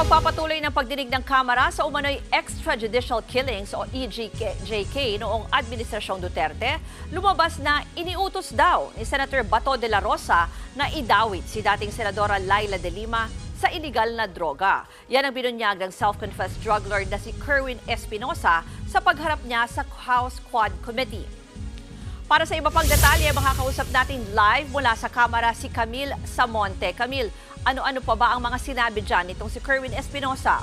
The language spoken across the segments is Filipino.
pagpapatuloy ng pagdinig ng Kamara sa umano'y extrajudicial killings o EJK noong Administrasyong Duterte, lumabas na iniutos daw ni Senator Bato de la Rosa na idawit si dating Senadora Laila de Lima sa iligal na droga. Yan ang binunyag ng self-confessed drug lord na si Kerwin Espinosa sa pagharap niya sa House Quad Committee. Para sa iba pang detalye, makakausap natin live mula sa kamera si Camille Samonte. Camille, ano-ano pa ba ang mga sinabi dyan nitong si Kerwin Espinosa?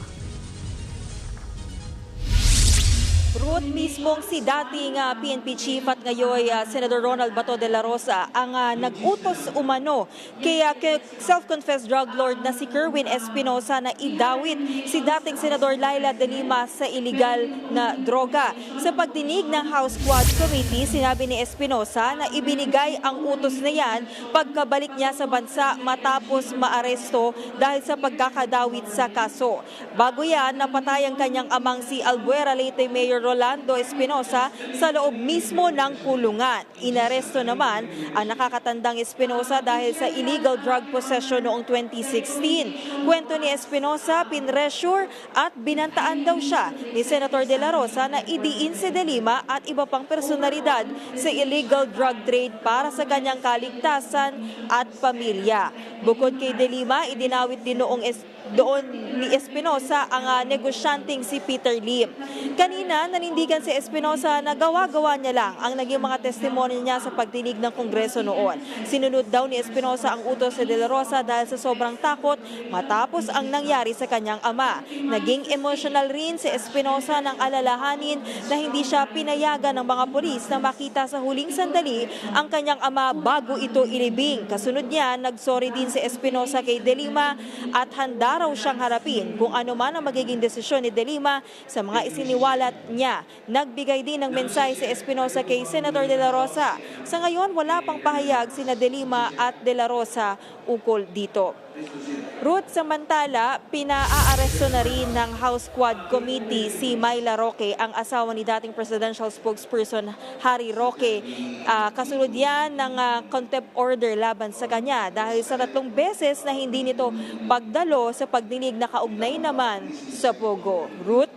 Ruth, mismong si dating ah, PNP chief at ngayon ah, Senator Ronald Bato de la Rosa ang ah, nag-utos umano kay, ah, kay self-confessed drug lord na si Kerwin Espinosa na idawit si dating Senador Laila de Lima sa illegal na droga. Sa pagdinig ng House Quad Committee, sinabi ni Espinosa na ibinigay ang utos na yan pagkabalik niya sa bansa matapos maaresto dahil sa pagkakadawit sa kaso. Bago yan, napatay ang kanyang amang si Albuera Leyte Mayor Rolando Espinosa sa loob mismo ng kulungan. Inaresto naman ang nakakatandang Espinosa dahil sa illegal drug possession noong 2016. Kwento ni Espinosa, pinressure at binantaan daw siya ni Senator De La Rosa na idiin si De Lima at iba pang personalidad sa illegal drug trade para sa kanyang kaligtasan at pamilya. Bukod kay De Lima, idinawit din noong es- doon ni Espinosa ang ah, negosyanteng si Peter Lim. Kanina, nanindigan si Espinosa na gawa-gawa niya lang ang naging mga testimonya niya sa pagdinig ng Kongreso noon. Sinunod daw ni Espinosa ang utos ni De La Rosa dahil sa sobrang takot matapos ang nangyari sa kanyang ama. Naging emotional rin si Espinosa ng alalahanin na hindi siya pinayagan ng mga polis na makita sa huling sandali ang kanyang ama bago ito ilibing. Kasunod niya, nagsorry din si Espinosa kay De Lima at handa raw siyang harapin kung ano man ang magiging desisyon ni De Lima sa mga isiniwalat niya. Nagbigay din ng mensahe si Espinosa kay Senator De La Rosa. Sa ngayon, wala pang pahayag sina De Lima at De La Rosa ukol dito. Ruth, samantala, pinaaaresto na rin ng House Quad Committee si Myla Roque, ang asawa ni dating presidential spokesperson Harry Roque. Ah, kasunod yan ng ah, contempt order laban sa kanya dahil sa tatlong beses na hindi nito pagdalo sa pagdinig na kaugnay naman sa Pogo. Ruth?